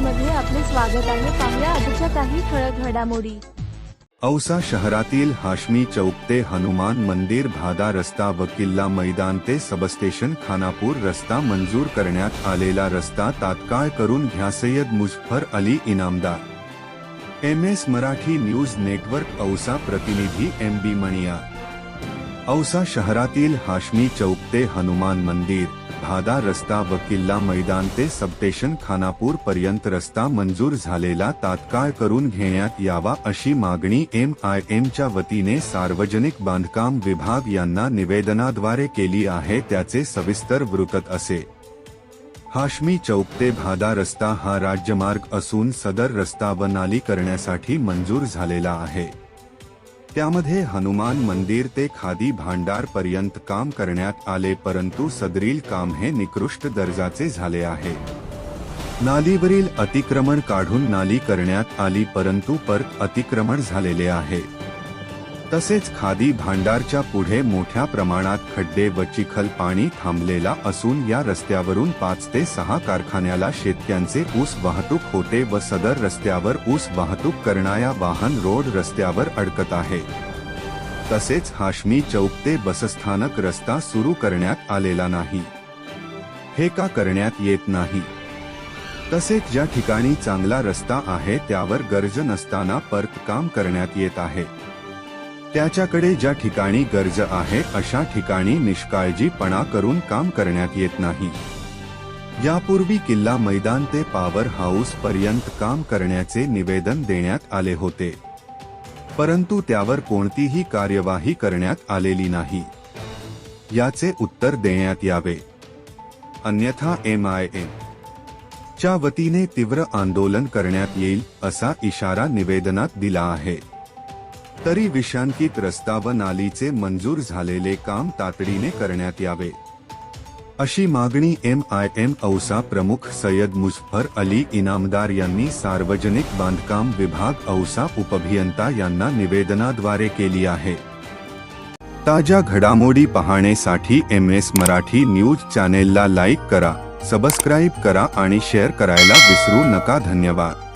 स्वागत आहे. पाहुया आजच्या काही ठळक घडामोडी. औसा शहरातील हाशमी चौक ते हनुमान मंदिर भादा रस्ता व किल्ला मैदान ते सबस्टेशन खानापूर रस्ता मंजूर करण्यात आलेला रस्ता तात्काळ करून घ्या Sayyad Muzaffar Ali Inamdar. M S Marathi news network Ausa प्रतिनिधी एम बी मणिया. औसा शहरातील हाशमी चौक ते हनुमान मंदिर भादा रस्ता व किल्ला मैदान ते सबस्टेशन खानापूर पर्यंत रस्ता मंजूर झालेला तात्काळ करून घेण्यात यावा अशी मागणी एम आय एमच्या वतीने सार्वजनिक बांधकाम विभाग यांना निवेदनाद्वारे केली आहे त्याचे सविस्तर वृत्त असे. हाशमी चौक ते भादा रस्ता हा राज्यमार्ग असून सदर रस्ता व नाली करण्यासाठी मंजूर झालेला आहे. त्यामध्ये हनुमान मंदिर ते खादी भांडार पर्यंत काम करण्यात आले परंतु सदरील काम हे निकृष्ट दर्जाचे झाले आहे. नालीवरील अतिक्रमण काढून नाली करण्यात आली परंतु परत अतिक्रमण झालेले आहे. तसेच खादी भांडारच्या पुढे मोठ्या प्रमाणात खड्डे व चिखल पाणी थांबलेला असून या रस्त्यावरून पाच ते सहा कारखान्याला शेतक्यांचे ऊस वाहतूक होते व सदर रस्त्यावर ऊस वाहतूक करणाया वाहन रोड रस्त्यावर अडकत आहे. तसेच हाशमी चौक ते बसस्थानक रस्ता सुरू करण्यात आलेला नाही. हे का करण्यात येत नाही? तसेच ज्या ठिकाणी चांगला रस्ता आहे त्यावर गरज नसताना परत काम करण्यात येत आहे. त्याच्याकडे ज्या ठिकाणी गरज आहे अशा ठिकाणी निष्काळजीपणा करून काम करण्यात येत नाही. यापूर्वी किल्ला मैदान ते पॉवर हाऊस पर्यंत काम करण्याचे निवेदन देण्यात आले होते. परंतु त्यावर कोणतीही कार्यवाही करण्यात आलेली नाही. याचे उत्तर देण्यात यावे. अन्यथा एम आय एम च्या वतीने तीव्र आंदोलन करण्यात येईल असा इशारा निवेदनात दिला आहे. तरी विषांकित रस्ता व नालीचे मंजूर झालेले काम तातडीने करण्यात यावे. अशी मागणी एम आय एम औसा प्रमुख सय्यद मुझफर अली इनामदार यांनी सार्वजनिक बांधकाम विभाग औसा उपभियंता यांना निवेदनाद्वारे केली आहे. ताज्या घडामोडी पाहण्यासाठी एम एस मराठी न्यूज चॅनेलला लाईक करा सबस्क्राईब करा आणि शेअर करायला विसरू नका. धन्यवाद.